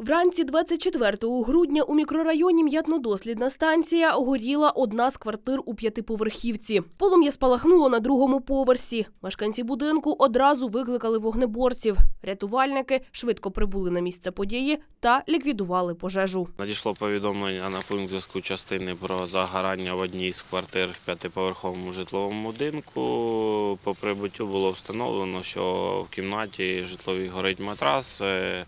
Вранці 24 грудня у мікрорайоні М'ятнодослідна станція горіла одна з квартир у п'ятиповерхівці. Полум'я спалахнуло на другому поверсі. Мешканці будинку одразу викликали вогнеборців. Рятувальники швидко прибули на місце події та ліквідували пожежу. Надійшло повідомлення на пункт зв'язку частини про загорання в одній з квартир в п'ятиповерховому житловому будинку. По прибуттю було встановлено, що в кімнаті житловій горить матрас. Е,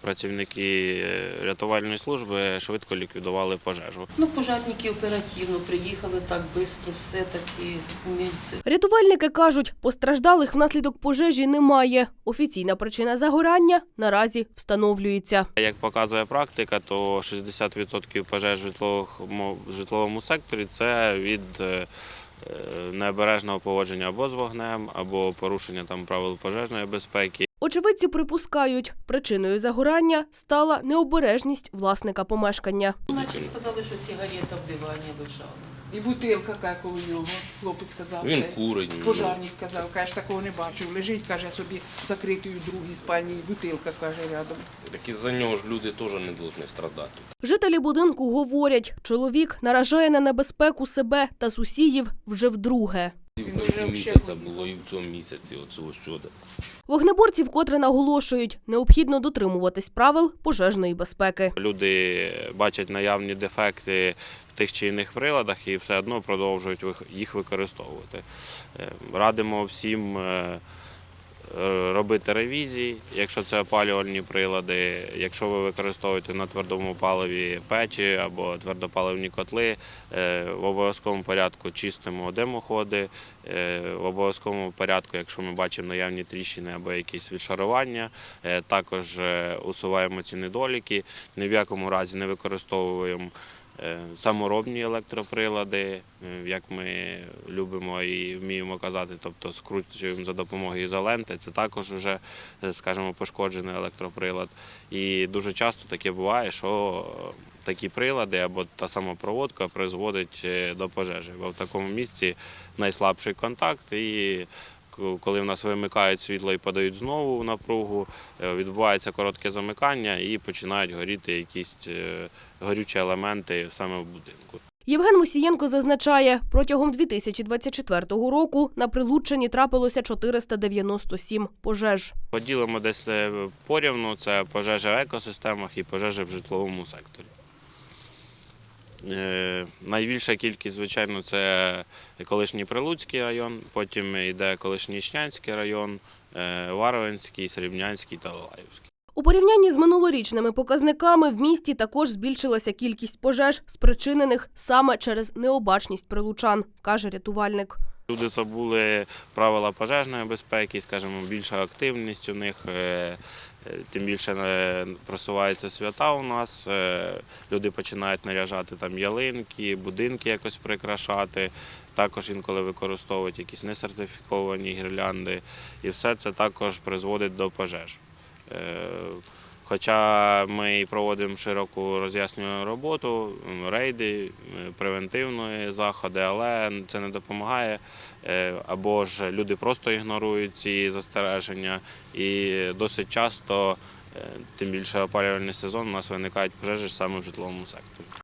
Працівники е, рятувальної служби швидко ліквідували пожежу. Ну, пожежники оперативно приїхали так швидко, все таки умільці. Рятувальники кажуть, постраждалих внаслідок пожежі немає. Офіційна причина загорання наразі встановлюється. Як показує практика, то 60% пожеж в житловому, секторі це від е, е, необережного поводження або з вогнем, або порушення там правил пожежної безпеки. Очевидці припускають, причиною загорання стала необережність власника помешкання. Наче сказали, що сигарета в дивані лежала. І бутилка як у нього, хлопець сказав. Він курить. Пожарник казав, каже, такого не бачив. Лежить, каже, собі закритий у другій спальні, і бутилка, каже, рядом. Так із-за нього ж люди теж не повинні страдати. Жителі будинку говорять, чоловік наражає на небезпеку себе та сусідів вже вдруге. Кінці місяця було і в цьому місяці, оцього сюди. Вогнеборці вкотре наголошують, необхідно дотримуватись правил пожежної безпеки. Люди бачать наявні дефекти в тих чи інших приладах і все одно продовжують їх використовувати. Е, Радимо всім е, робити ревізії, якщо це опалювальні прилади, якщо ви використовуєте на твердому паливі печі або твердопаливні котли, е, в обов'язковому порядку чистимо димоходи, е, в обов'язковому порядку, якщо ми бачимо наявні тріщини або якісь відшарування, е, також е, усуваємо ці недоліки, ні в якому разі не використовуємо е, саморобні електроприлади, е, як ми любимо і вміємо казати, тобто скручуємо за допомогою ізоленти. Це також вже, е, скажімо, пошкоджений електроприлад. І дуже часто таке буває, що е, такі прилади або та сама проводка призводить е, до пожежі. Бо в такому місці найслабший контакт і коли в нас вимикають світло і подають знову в напругу, е, відбувається коротке замикання і починають горіти якісь е, горючі елементи саме в будинку. Євген Мусієнко зазначає, протягом 2024 року на Прилуччині трапилося 497 пожеж. Поділимо десь е, порівну, це пожежі в екосистемах і пожежі в житловому секторі. Е, Найбільша кількість, звичайно, це колишній Прилуцький район, потім йде колишній Ічнянський район, е, Варвинський, Срібнянський та Олаївський. У порівнянні з минулорічними показниками в місті також збільшилася кількість пожеж, спричинених саме через необачність прилучан, каже рятувальник. Люди забули правила пожежної безпеки, скажімо, більша активність у них, е, е, тим більше е, просуваються свята у нас. Люди починають наряжати там ялинки, будинки якось прикрашати. Також інколи використовують якісь несертифіковані гірлянди. І все це також призводить до пожеж. Хоча ми проводимо широку роз'яснювальну роботу, рейди, превентивні заходи, але це не допомагає. Е, Або ж люди просто ігнорують ці застереження, і досить часто, е, тим більше опалювальний сезон, у нас виникають пожежі саме в житловому секторі.